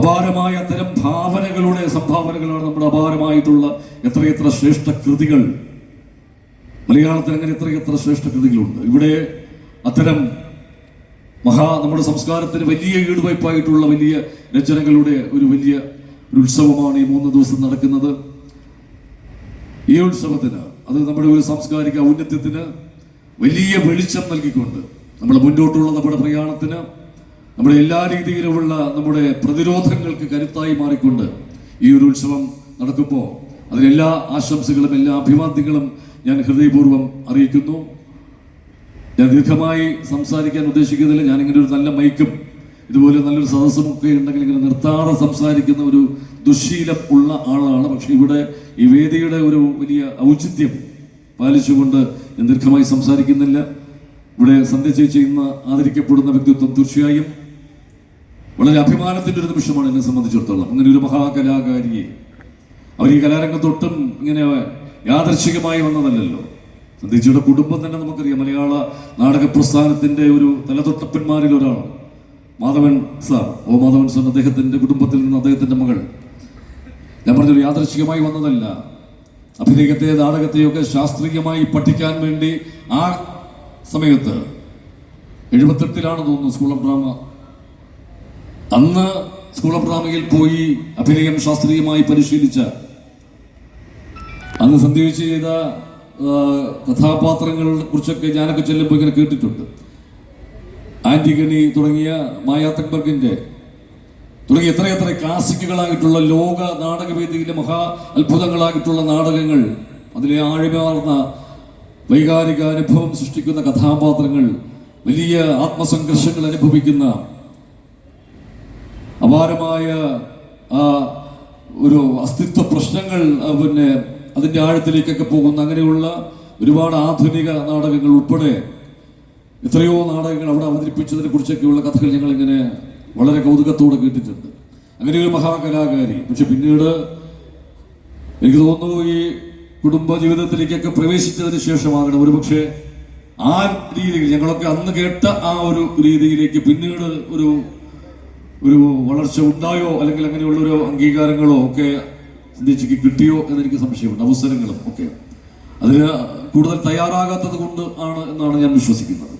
അപാരമായ അത്തരം ഭാവനകളുടെ സംഭാവനകളാണ് നമ്മുടെ അപാരമായിട്ടുള്ള എത്രയെത്ര ശ്രേഷ്ഠ കൃതികൾ. മലയാളത്തിൽ അങ്ങനെ എത്രയെത്ര ശ്രേഷ്ഠ കൃതികളുണ്ട്. ഇവിടെ അത്തരം മഹാ നമ്മുടെ സംസ്കാരത്തിന് വലിയ ഈടുവയ്പായിട്ടുള്ള വലിയ രചനകളുടെ ഒരു വലിയ ഒരു ഉത്സവമാണ് ഈ മൂന്ന് ദിവസം നടക്കുന്നത്. ഈ ഉത്സവത്തിന് അത് നമ്മുടെ ഒരു സാംസ്കാരിക ഔന്നത്യത്തിന് വലിയ വെളിച്ചം നൽകിക്കൊണ്ട് നമ്മുടെ മുന്നോട്ടുള്ള നമ്മുടെ പ്രയാണത്തിന് നമ്മുടെ എല്ലാ രീതിയിലുമുള്ള നമ്മുടെ പ്രതിരോധങ്ങൾക്ക് കരുത്തായി മാറിക്കൊണ്ട് ഈ ഒരു ഉത്സവം നടക്കുമ്പോൾ അതിനെല്ലാ ആശംസകളും എല്ലാ അഭിവാദ്യങ്ങളും ഞാൻ ഹൃദയപൂർവം അറിയിക്കുന്നു. ഞാൻ ദീർഘമായി സംസാരിക്കാൻ ഉദ്ദേശിക്കുന്നില്ല. ഞാൻ ഇങ്ങനെ ഒരു നല്ല മൈക്കും ഇതുപോലെ നല്ലൊരു സദസ്സും ഒക്കെ ഉണ്ടെങ്കിൽ ഇങ്ങനെ നിർത്താതെ സംസാരിക്കുന്ന ഒരു ദുശീലം ഉള്ള ആളാണ്. പക്ഷെ ഇവിടെ ഈ വേദിയുടെ ഒരു വലിയ ഔചിത്യം പാലിച്ചുകൊണ്ട് ഞാൻ ദീർഘമായി സംസാരിക്കുന്നില്ല. ഇവിടെ സന്ധ്യ ചേച്ചി ഇന്ന് ആദരിക്കപ്പെടുന്ന വ്യക്തിത്വം തീർച്ചയായും വളരെ അഭിമാനത്തിന്റെ ഒരു നിമിഷമാണ് എന്നെ സംബന്ധിച്ചിടത്തോളം. അങ്ങനെ ഒരു മഹാകലാകാരിയെ അവർ ഈ കലാരംഗത്തൊട്ടും ഇങ്ങനെ യാദർശികമായി വന്നതല്ലല്ലോ. സന്ധ്യച്ചിയുടെ കുടുംബം തന്നെ നമുക്കറിയാം മലയാള നാടക പ്രസ്ഥാനത്തിന്റെ ഒരു തലതൊട്ടപ്പന്മാരിൽ ഒരാളാണ്. മാധവൻ സാർ ഓ മാധവൻ സാർ അദ്ദേഹത്തിന്റെ കുടുംബത്തിൽ നിന്ന് അദ്ദേഹത്തിന്റെ മകൾ. ഞാൻ പറഞ്ഞൊരു യാദർശികമായി വന്നതല്ല. അഭിനയത്തെ നാടകത്തെയൊക്കെ ശാസ്ത്രീയമായി പഠിക്കാൻ വേണ്ടി ആ സമയത്ത് എഴുപത്തെട്ടിലാണ് തോന്നുന്നു സ്കൂൾ ഓഫ് ഡ്രാമ അന്ന് സ്കൂൾ ഓഫ് ഡ്രാമയിൽ പോയി അഭിനയം ശാസ്ത്രീയമായി പരിശീലിച്ച അന്ന് സന്ധ്യവെച്ച് ചെയ്ത കഥാപാത്രങ്ങളെ കുറിച്ചൊക്കെ ഞാനൊക്കെ ചെല്ലുമ്പോൾ ഇങ്ങനെ കേട്ടിട്ടുണ്ട്. ആന്റിഗണി തുടങ്ങിയ മായാത്തക്ബർഗിന്റെ തുടങ്ങിയ എത്രയെത്ര ക്ലാസിക്കുകളായിട്ടുള്ള ലോക നാടകവേദിയിലെ മഹാ അത്ഭുതങ്ങളായിട്ടുള്ള നാടകങ്ങൾ അതിലെ ആഴമാർന്ന വൈകാരിക അനുഭവം സൃഷ്ടിക്കുന്ന കഥാപാത്രങ്ങൾ വലിയ ആത്മസംഘർഷങ്ങൾ അനുഭവിക്കുന്ന അപാരമായ ഒരു അസ്തിത്വ പ്രശ്നങ്ങൾ പിന്നെ അതിന്റെ ആഴത്തിലേക്കൊക്കെ പോകുന്ന അങ്ങനെയുള്ള ഒരുപാട് ആധുനിക നാടകങ്ങൾ ഉൾപ്പെടെ എത്രയോ നാടകങ്ങൾ അവിടെ അവതരിപ്പിച്ചതിനെ കുറിച്ചൊക്കെയുള്ള കഥകൾ ഞങ്ങൾ ഇങ്ങനെ വളരെ കൗതുകത്തോടെ കേട്ടിട്ടുണ്ട്. അങ്ങനെ ഒരു മഹാകലാകാരി. പക്ഷെ പിന്നീട് എനിക്ക് തോന്നുന്നു ഈ കുടുംബ ജീവിതത്തിലേക്കൊക്കെ പ്രവേശിച്ചതിന് ശേഷമാകണം. ഒരുപക്ഷെ ആ രീതിയിൽ ഞങ്ങളൊക്കെ അന്ന് കേട്ട ആ ഒരു രീതിയിലേക്ക് പിന്നീട് ഒരു ഒരു വളർച്ച ഉണ്ടായോ അല്ലെങ്കിൽ അങ്ങനെയുള്ള ഒരു അംഗീകാരങ്ങളോ ഒക്കെ ചിന്തിച്ചിക്ക് കിട്ടിയോ എന്നെനിക്ക് സംശയമുണ്ട്. അവസരങ്ങളും ഒക്കെ. അതിന് കൂടുതൽ തയ്യാറാകാത്തത് കൊണ്ട് ആണ് എന്നാണ് ഞാൻ വിശ്വസിക്കുന്നത്.